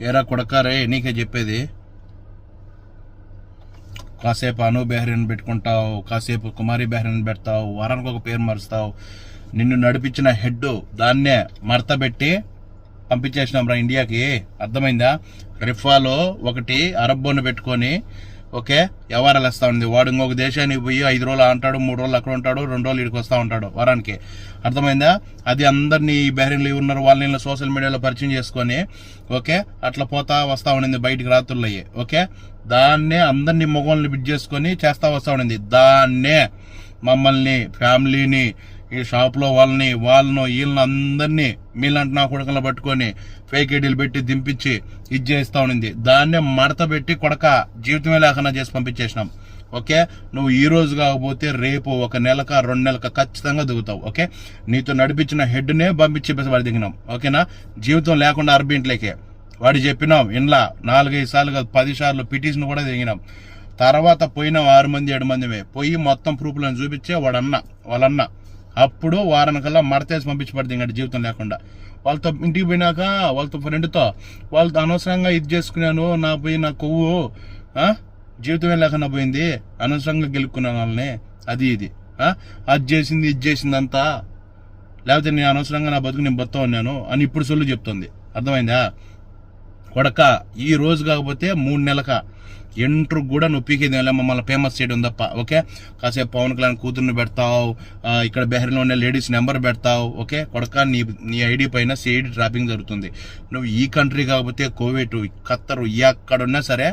ఏరా కొడకారే నీకే చెప్పేది. కాసేపు అను బెహరీని పెట్టుకుంటావు కాసేపు కుమారి బెహరీన్ పెడతావు వారానికి ఒక పేరు మరుస్తావు. నిన్ను నడిపించిన హెడ్ దాన్నే మడత పెట్టి పంపించేసినాం రా ఇండియాకి. అర్థమైందా? రిఫాలో ఒకటి అరబ్బోని పెట్టుకొని ఓకే? వ్యవహారాలు వస్తూ ఉంది. వాడు ఇంకొక దేశానికి పోయి ఐదు రోజులు అంటాడు మూడు రోజులు అక్కడ ఉంటాడు రెండు రోజులు ఇక్కడికి వస్తూ ఉంటాడు వారానికి. అర్థమైందా? అది అందరినీ ఈ ఉన్నారు వాళ్ళని సోషల్ మీడియాలో పరిచయం చేసుకొని ఓకే? అట్లా పోతా వస్తా ఉండింది బయటికి రాత్రులు అయ్యి ఓకే? దాన్నే అందరినీ మొగోళ్ళని బిడ్ చేసుకొని చేస్తూ వస్తూ ఉండింది. దాన్నే మమ్మల్ని ఫ్యామిలీని ఈ షాప్లో వాళ్ళని వాళ్ళను వీళ్ళని అందరినీ మీలాంటి నా కొడుకులను పట్టుకొని ఫేక్ ఐడీలు పెట్టి దింపించి ఇది చేస్తూ ఉండింది. దాన్నే మడత పెట్టి కొడక జీవితమే లేకుండా చేసి పంపించేసినాం. ఓకే? నువ్వు ఈ రోజు కాకపోతే రేపు ఒక నెలక రెండు నెలక ఖచ్చితంగా దిగుతావు. ఓకే? నీతో నడిపించిన హెడ్నే పంపించి వాడి దిగినాం. ఓకేనా? జీవితం లేకుండా అర్బింట్లేకే వాడు చెప్పినాం ఇంట్లో నాలుగైదు సార్లు కాదు పది సార్లు పిటిషన్ కూడా దిగినాం. తర్వాత పోయిన ఆరు మంది ఏడు మందిమే. పోయి మొత్తం ప్రూఫ్లను చూపించే వాడన్న వాళ్ళన్న. అప్పుడు వారానికల్లా మడతేసి పంపించబడింది ఇంకా జీవితం లేకుండా. వాళ్ళతో ఇంటికి పోయినాక వాళ్ళతో ఫ్రెండ్తో వాళ్ళతో అనవసరంగా ఇది చేసుకున్నాను నా పోయి నా కొవ్వు జీవితమే లేకుండా పోయింది. అనవసరంగా గెలుక్కున్నాను వాళ్ళని. అది ఇది. అది చేసింది ఇది చేసింది అంతా లేకపోతే నేను అనవసరంగా నా బతుకు నేను బతుతా ఉన్నాను అని ఇప్పుడు సొల్లు చెప్తుంది. అర్థమైందా? కొడక ఈ రోజు కాకపోతే మూడు నెలక ఎంట్రు కూడా నువ్వు పీకేది మమ్మల్ని ఫేమస్ చేయడం తప్ప ఓకే? కాసేపు పవన్ కళ్యాణ్ కూతుర్ని పెడతావు ఇక్కడ బెహరీన్లో ఉన్న లేడీస్ నెంబర్ పెడతావు ఓకే? కొడక నీ నీ ఐడి పైన సిఐడి ట్రాపింగ్ జరుగుతుంది. నువ్వు ఈ కంట్రీ కాకపోతే కోవిడ్ ఖత్తరు ఎక్కడున్నా సరే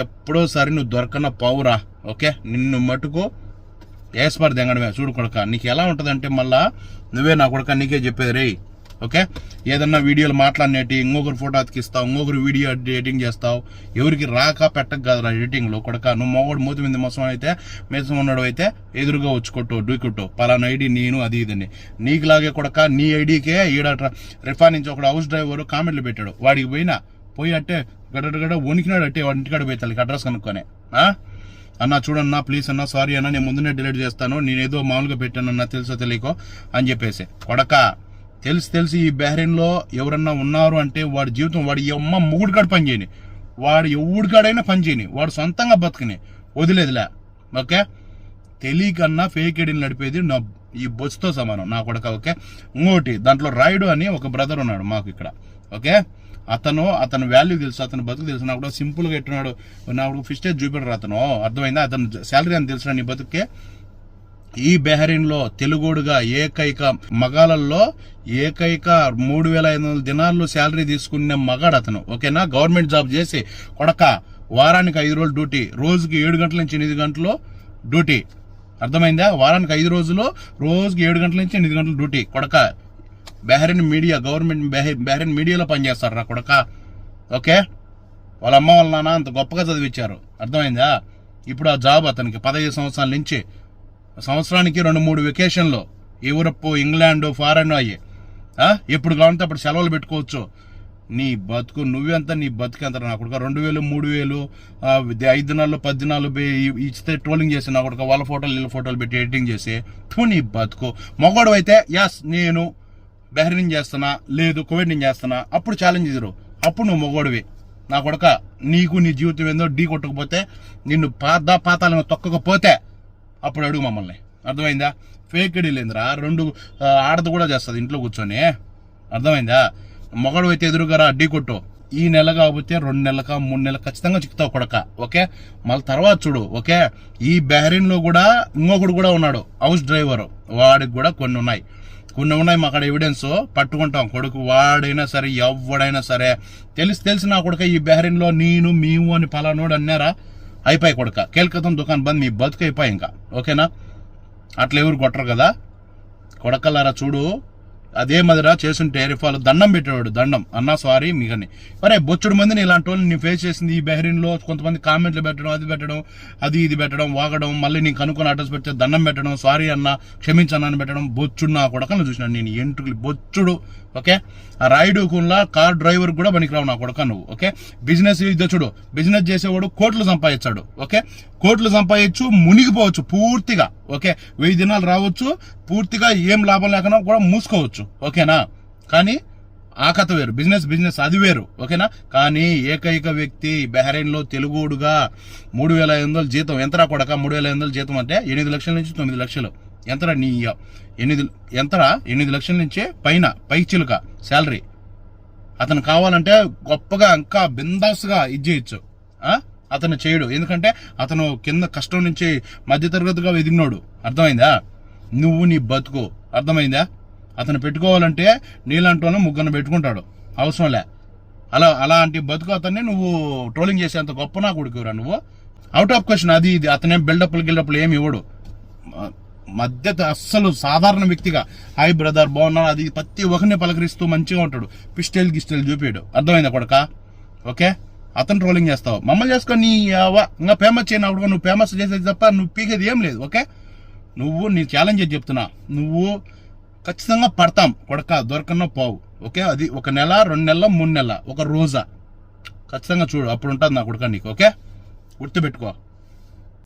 ఎప్పుడో సరే నువ్వు దొరకన పావురా ఓకే? నిన్ను మటుకు ఏస్పర్ దెంగడమే చూడు కొడక నీకు ఎలా ఉంటుందంటే మళ్ళా నువ్వే నా కొడక నీకే చెప్పేది రేయ్ ఓకే? ఏదన్నా వీడియోలు మాట్లాడినట్టు ఇంకొకరు ఫోటో అతికిస్తావు ఇంకొకరు వీడియో ఎడిటింగ్ చేస్తావు ఎవరికి రాక పెట్టక కాదు ఎడిటింగ్లో కొడక. నువ్వు మొగడు మూతి మీద మొసం అయితే మేసం ఉన్నాడు అయితే ఎదురుగా వచ్చి కొట్టు డూకొట్టు పలానా ఐడి నేను అది ఇదని. నీకులాగే కొడక నీ ఐడికే ఈడ రిఫార్ నుంచి ఒకడు హౌస్ డ్రైవర్ కామెంట్లు పెట్టాడు. వాడికి పోయినా పోయి అట్టే గడ వణికినాడు అంటే వాడి ఇంటికాడ పోయి తల్లికి అడ్రస్ కనుక్కొని. అన్న చూడన్నా ప్లీజ్ అన్న సారీ అన్న నేను ముందునే డిలీట్ చేస్తాను నేనేదో మామూలుగా పెట్టానన్నా తెలుసో తెలియకో అని చెప్పేసి. కొడక. తెలిసి తెలిసి ఈ బెహరీన్లో ఎవరన్నా ఉన్నారు అంటే వాడి జీవితం వాడి అమ్మ మూడు కాడ పని చేయని. వాడు ఎవడి కాడైనా పని చేయని. వాడు సొంతంగా బతుకుని. వదిలేదులే. ఓకే? తెలియకన్నా ఫేక్ ఐడీలు నడిపేది నా ఈ బొచ్చుతో సమానం. నా కొడక ఓకే? ఇంకోటి దాంట్లో రాయుడు అని ఒక బ్రదర్ ఉన్నాడు మాకు ఇక్కడ. ఓకే? అతను అతను వాల్యూ తెలుసు అతను బతుకు తెలుసు. నాకు కూడా సింపుల్గా ఎట్టున్నాడు. నాకు ఫిస్టేజ్ చూపెడరు అతను. అర్థమైందా? అతను శాలరీ అని తెలుసు నీ బతుకే ఈ బెహరీన్లో తెలుగుడుగా ఏకైక మగాలల్లో ఏకైక మూడు వేల ఐదు వందల దినాల్లో శాలరీ తీసుకునే మగాడు అతను. ఓకేనా? గవర్నమెంట్ జాబ్ చేసి కొడక వారానికి ఐదు రోజులు డ్యూటీ రోజుకి ఏడు గంటల నుంచి ఎనిమిది గంటలు డ్యూటీ. అర్థమైందా? వారానికి ఐదు రోజులు రోజుకి ఏడు గంటల నుంచి ఎనిమిది గంటలు డ్యూటీ. కొడక. బెహరీన్ మీడియా గవర్నమెంట్ బెహరీన్ మీడియాలో పనిచేస్తారు రా కొడక. ఓకే? వాళ్ళ అమ్మ వాళ్ళ నాన్న అంత గొప్పగా చదివించారు అర్థమైందా? ఇప్పుడు ఆ జాబ్ అతనికి పదహైదు సంవత్సరాల నుంచి సంవత్సరానికి రెండు మూడు వెకేషన్లు యూరప్ ఇంగ్లాండ్ ఫారెన్ అయ్యి. ఎప్పుడు కావాలంటే అప్పుడు సెలవులు పెట్టుకోవచ్చు. నీ బతుకు నువ్వెంత నీ బతుకు ఎంత? నా కొడుక రెండు వేలు మూడు వేలు ఐదు దినాలు పది దినాలు ఇస్తే ట్రోలింగ్ చేసి నా కొడుక వాళ్ళ ఫోటోలు వీళ్ళ ఫోటోలు పెట్టి ఎడిటింగ్ చేసి తూ నీ బతుకు. మగవాడు అయితే ఎస్ నేను బెహరీన్ చేస్తున్నా లేదు కోవిడ్ చేస్తున్నా అప్పుడు ఛాలెంజ్ ఇద్దరు అప్పుడు నువ్వు మగవాడివి. నా కొడక నీకు నీ జీవితం ఏందో ఢీ కొట్టకపోతే నిన్ను పాత పాతాలను తొక్కకపోతే అప్పుడు అడుగు మమ్మల్ని. అర్థమైందా? ఫేక్ లేదురా. రెండు ఆ, ఆడది కూడా చేస్తుంది ఇంట్లో కూర్చొని. అర్థమైందా? మొగడు అయితే ఎదురుగారా అడ్డీ కొట్టు. ఈ నెల కాకపోతే రెండు నెలక మూడు నెలలు ఖచ్చితంగా చిక్కుతావు కొడక. ఓకే? మళ్ళీ తర్వాత చూడు ఓకే? ఈ బెహరిన్లో కూడా ఇంకొకడు కూడా ఉన్నాడు. House driver. వాడికి కూడా కొన్ని ఉన్నాయి. కొన్ని ఉన్నాయి మాకు అక్కడ ఎవిడెన్స్ పట్టుకుంటాం. కొడుకు వాడైనా సరే ఎవడైనా సరే. తెలిసి తెలిసి నా కొడుక ఈ బెహరీన్లో నేను మేము అని పలానోడు అన్నారా? అయిపోయి కొడక. కేల్కతం దుకాణం బంద్ మీ బతుకు అయిపోయి ఇంకా. ఓకేనా? అట్లా ఎవరు కొట్టరు కదా? కొడకల్లారా చూడు. అదే మదిరా చేస్తుంటే రిఫాలు దండం పెట్టేవాడు దండం. అన్నా సారీ మీకని మరే బొచ్చుడు మందిని ఇలాంటి వాళ్ళు నేను ఫేస్ చేసింది ఈ బెహరీన్లో కొంతమంది కామెంట్లు పెట్టడం అది పెట్టడం అది ఇది పెట్టడం వాగడం మళ్ళీ నేను కనుక్కొని అడ్రస్ పెడితే దండం పెట్టడం సారీ అన్న క్షమించన్న అని పెట్టడం బొచ్చుడు నా కొడకను చూసినాను నేను ఎంట్రుకులు బొచ్చుడు ఓకే? ఆ రాయుడు కుల్లా కార్ డ్రైవర్ కూడా పనికిరావు నా కొడక నువ్వు ఓకే? బిజినెస్ ఇది చూడు బిజినెస్ చేసేవాడు కోట్లు సంపాదించాడు ఓకే? కోట్లు సంపాదించు మునిగిపోవచ్చు పూర్తిగా ఓకే? వెయ్యి దినాలు రావచ్చు పూర్తిగా ఏం లాభం లేకుండా కూడా మూసుకోవచ్చు. ఓకేనా? కానీ ఆ కథ వేరు. బిజినెస్ బిజినెస్ అది వేరు. ఓకేనా? కానీ ఏకైక వ్యక్తి బెహరైన్లో తెలుగుడుగా మూడు వేల ఐదు వందల జీతం ఎంతరా కొడక? మూడు వేల ఐదు వందల జీతం అంటే ఎనిమిది లక్షల నుంచి తొమ్మిది లక్షలు. ఎంతరా నీ ఎనిమిది ఎంతరా ఎనిమిది లక్షల నుంచి పైన పై చిలుక శాలరీ. అతను కావాలంటే గొప్పగా ఇంకా బిందాస్గా ఇది చేయొచ్చు. అతను చేయడు. ఎందుకంటే అతను కింద కష్టం నుంచి మధ్యతరగతిగా ఎదిగినోడు. అర్థమైందా? నువ్వు నీ బతుకు. అర్థమైందా? అతను పెట్టుకోవాలంటే నీళ్ళంటూనే ముగ్గురు పెట్టుకుంటాడు. అవసరంలే అలా అలాంటి బతుకు అతన్ని నువ్వు ట్రోలింగ్ చేసేంత గొప్ప నా కొడుకురా నువ్వు? అవుట్ ఆఫ్ క్వశ్చన్ అది ఇది. అతనేం బిల్డప్లు గిల్డప్లు ఏమి ఇవ్వడు. మధ్య అస్సలు సాధారణ వ్యక్తిగా హాయ్ బ్రదర్ బాగున్నా అది ప్రతి ఒక్కరిని పలకరిస్తూ మంచిగా ఉంటాడు. పిస్టైల్ గిస్టైల్ చూపాడు. అర్థమైందా కొడక? ఓకే? అతను ట్రోలింగ్ చేస్తావు. మమ్మల్ని చేసుకో నీ ఇంకా ఫేమస్ చేయను నువ్వు ఫేమస్ చేసేది తప్ప నువ్వు పీకేది ఏం లేదు ఓకే? నువ్వు నీ ఛాలెంజ్ చెప్తున్నా? నువ్వు ఖచ్చితంగా పడతాం. కొడక దొరకనో పోవు. ఓకే? అది ఒక నెల రెండు నెలల మూడు నెలల ఒక రోజా. ఖచ్చితంగా చూడు అప్పుడు ఉంటుంది నా కొడుక నీకు ఓకే? గుర్తుపెట్టుకో.